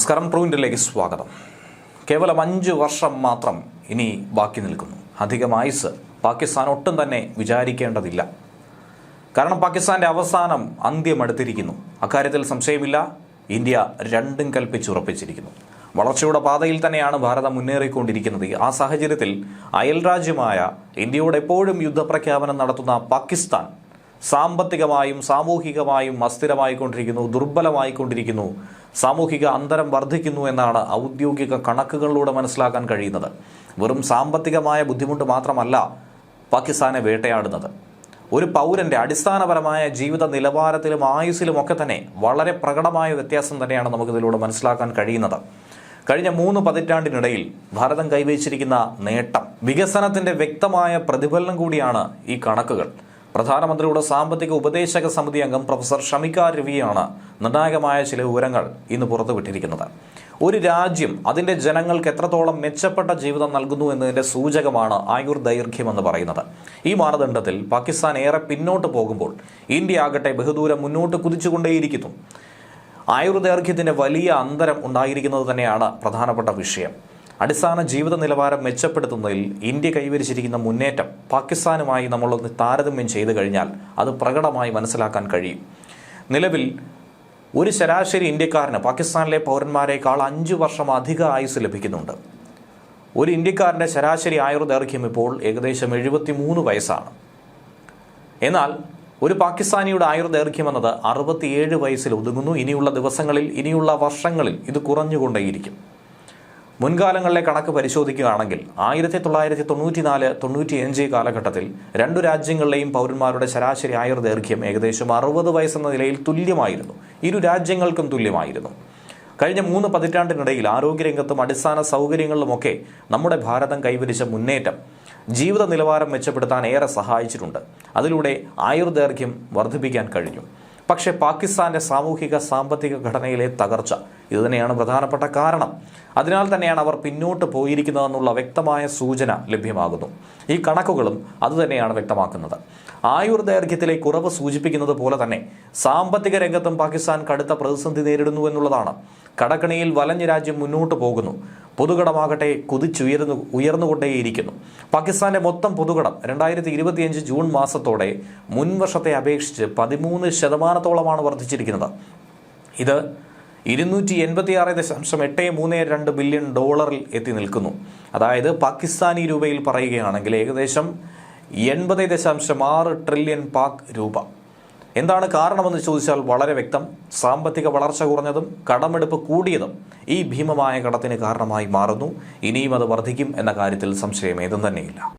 നമസ്കാരം. പ്രൂവിന്റിലേക്ക് സ്വാഗതം. കേവലം അഞ്ച് വർഷം മാത്രം ഇനി ബാക്കി നിൽക്കുന്നു. അധികം ആയുസ് പാകിസ്ഥാൻ ഒട്ടും തന്നെ വിചാരിക്കേണ്ടതില്ല. കാരണം പാകിസ്ഥാന്റെ അവസാനം അന്ത്യമെടുത്തിരിക്കുന്നു അക്കാര്യത്തിൽ സംശയമില്ല. ഇന്ത്യ രണ്ടും കൽപ്പിച്ചുറപ്പിച്ചിരിക്കുന്നു. വളർച്ചയുടെ പാതയിൽ തന്നെയാണ് ഭാരതം മുന്നേറിക്കൊണ്ടിരിക്കുന്നത്. ആ സാഹചര്യത്തിൽ അയൽരാജ്യമായ ഇന്ത്യയോട് എപ്പോഴും യുദ്ധപ്രഖ്യാപനം നടത്തുന്ന പാകിസ്ഥാൻ സാമ്പത്തികമായും സാമൂഹികമായും അസ്ഥിരമായിക്കൊണ്ടിരിക്കുന്നു ദുർബലമായിക്കൊണ്ടിരിക്കുന്നു. സാമൂഹിക അന്തരം വർദ്ധിക്കുന്നു എന്നാണ് ഔദ്യോഗിക കണക്കുകളിലൂടെ മനസ്സിലാക്കാൻ കഴിയുന്നത്. വെറും സാമ്പത്തികമായ ബുദ്ധിമുട്ട് മാത്രമല്ല പാകിസ്ഥാനെ വേട്ടയാടുന്നത്. ഒരു പൗരന്റെ അടിസ്ഥാനപരമായ ജീവിത നിലവാരത്തിലും ആയുസ്സിലും ഒക്കെ തന്നെ വളരെ പ്രകടമായ വ്യത്യാസം തന്നെയാണ് നമുക്കിതിലൂടെ മനസ്സിലാക്കാൻ കഴിയുന്നത്. കഴിഞ്ഞ മൂന്ന് പതിറ്റാണ്ടിനിടയിൽ ഭാരതം കൈവരിച്ചിരിക്കുന്ന നേട്ടം വികസനത്തിന്റെ വ്യക്തമായ പ്രതിഫലനം കൂടിയാണ് ഈ കണക്കുകൾ. പ്രധാനമന്ത്രിയുടെ സാമ്പത്തിക ഉപദേശക സമിതി അംഗം പ്രൊഫസർ ഷമിക രവിയാണ് നിർണായകമായ ചില വിവരങ്ങൾ ഇന്ന് പുറത്തുവിട്ടിരിക്കുന്നത്. ഒരു രാജ്യം അതിന്റെ ജനങ്ങൾക്ക് എത്രത്തോളം മെച്ചപ്പെട്ട ജീവിതം നൽകുന്നു എന്നതിന്റെ സൂചകമാണ് ആയുർ ദൈർഘ്യം എന്ന് പറയുന്നത്. ഈ മാനദണ്ഡത്തിൽ പാകിസ്ഥാൻ ഏറെ പിന്നോട്ട് പോകുമ്പോൾ ഇന്ത്യ ആകട്ടെ ബഹുദൂരം മുന്നോട്ട് കുതിച്ചുകൊണ്ടേയിരിക്കുന്നു. ആയുർദൈർഘ്യത്തിന്റെ വലിയ അന്തരം ഉണ്ടായിരിക്കുന്നത് തന്നെയാണ് പ്രധാനപ്പെട്ട വിഷയം. അടിസ്ഥാന ജീവിത നിലവാരം മെച്ചപ്പെടുത്തുന്നതിൽ ഇന്ത്യ കൈവരിച്ചിരിക്കുന്ന മുന്നേറ്റം പാകിസ്ഥാനുമായി നമ്മളൊന്ന് താരതമ്യം ചെയ്തു കഴിഞ്ഞാൽ അത് പ്രകടമായി മനസ്സിലാക്കാൻ കഴിയും. നിലവിൽ ഒരു ശരാശരി ഇന്ത്യക്കാരന് പാകിസ്ഥാനിലെ പൗരന്മാരെക്കാൾ അഞ്ചു വർഷം അധിക ആയുസ് ലഭിക്കുന്നുണ്ട്. ഒരു ഇന്ത്യക്കാരന്റെ ശരാശരി ആയുർദൈർഘ്യം ഇപ്പോൾ ഏകദേശം എഴുപത്തി മൂന്ന് വയസ്സാണ്. എന്നാൽ ഒരു പാകിസ്ഥാനിയുടെ ആയുർദൈർഘ്യം എന്നത് അറുപത്തിയേഴ് വയസ്സിൽ ഒതുങ്ങുന്നു. ഇനിയുള്ള ദിവസങ്ങളിൽ ഇനിയുള്ള വർഷങ്ങളിൽ ഇത് കുറഞ്ഞുകൊണ്ടേയിരിക്കും. മുൻകാലങ്ങളിലെ കണക്ക് പരിശോധിക്കുകയാണെങ്കിൽ ആയിരത്തി തൊള്ളായിരത്തി തൊണ്ണൂറ്റിനാല് തൊണ്ണൂറ്റിയഞ്ച് കാലഘട്ടത്തിൽ രണ്ടു രാജ്യങ്ങളിലെയും പൗരന്മാരുടെ ശരാശരി ആയുർദൈർഘ്യം ഏകദേശം അറുപത് വയസ്സെന്ന നിലയിൽ തുല്യമായിരുന്നു. ഇരു രാജ്യങ്ങൾക്കും തുല്യമായിരുന്നു. കഴിഞ്ഞ മൂന്ന് പതിറ്റാണ്ടിനിടയിൽ ആരോഗ്യരംഗത്തും അടിസ്ഥാന സൗകര്യങ്ങളിലുമൊക്കെ നമ്മുടെ ഭാരതം കൈവരിച്ച മുന്നേറ്റം ജീവിത നിലവാരം മെച്ചപ്പെടുത്താൻ ഏറെ സഹായിച്ചിട്ടുണ്ട്. അതിലൂടെ ആയുർദൈർഘ്യം വർദ്ധിപ്പിക്കാൻ കഴിഞ്ഞു. പക്ഷേ പാകിസ്ഥാന്റെ സാമൂഹിക സാമ്പത്തിക ഘടനയിലെ തകർച്ച ഇതുതന്നെയാണ് പ്രധാനപ്പെട്ട കാരണം. അതിനാൽ തന്നെയാണ് അവർ പിന്നോട്ട് പോയിരിക്കുന്നതെന്നുള്ള വ്യക്തമായ സൂചന ലഭ്യമാകുന്നു. ഈ കണക്കുകളും അതുതന്നെയാണ് വ്യക്തമാക്കുന്നത്. ആയുർദൈർഘ്യത്തിലെ കുറവ് സൂചിപ്പിക്കുന്നത് പോലെ തന്നെ സാമ്പത്തിക രംഗത്തും പാകിസ്ഥാൻ കടുത്ത പ്രതിസന്ധി നേരിടുന്നു എന്നുള്ളതാണ്. കടക്കണിയിൽ വലഞ്ഞ രാജ്യം മുന്നോട്ട് പോകുന്നു. പൊതുകടമാകട്ടെ കുതിച്ചുയർന്നു ഉയർന്നുകൊണ്ടേയിരിക്കുന്നു. പാകിസ്ഥാന്റെ മൊത്തം പൊതുകടം രണ്ടായിരത്തി ഇരുപത്തിയഞ്ച് ജൂൺ മാസത്തോടെ മുൻവർഷത്തെ അപേക്ഷിച്ച് പതിമൂന്ന് ശതമാനത്തോളമാണ് വർദ്ധിച്ചിരിക്കുന്നത്. ഇത് ഇരുന്നൂറ്റി എൺപത്തിയാറ് ദശാംശം എട്ട് മൂന്ന് രണ്ട് ബില്യൺ ഡോളറിൽ എത്തി നിൽക്കുന്നു. അതായത് പാകിസ്ഥാനി രൂപയിൽ പറയുകയാണെങ്കിൽ ഏകദേശം എൺപത് ദശാംശം ആറ് ട്രില്യൺ പാക് രൂപ. എന്താണ് കാരണമെന്ന് ചോദിച്ചാൽ വളരെ വ്യക്തം. സാമ്പത്തിക വളർച്ച കുറഞ്ഞതും കടമെടുപ്പ് കൂടിയതും ഈ ഭീമമായ കടത്തിന് കാരണമായി മാറുന്നു. ഇനിയും അത് വർദ്ധിക്കും എന്ന കാര്യത്തിൽ സംശയം ഏതും തന്നെയില്ല.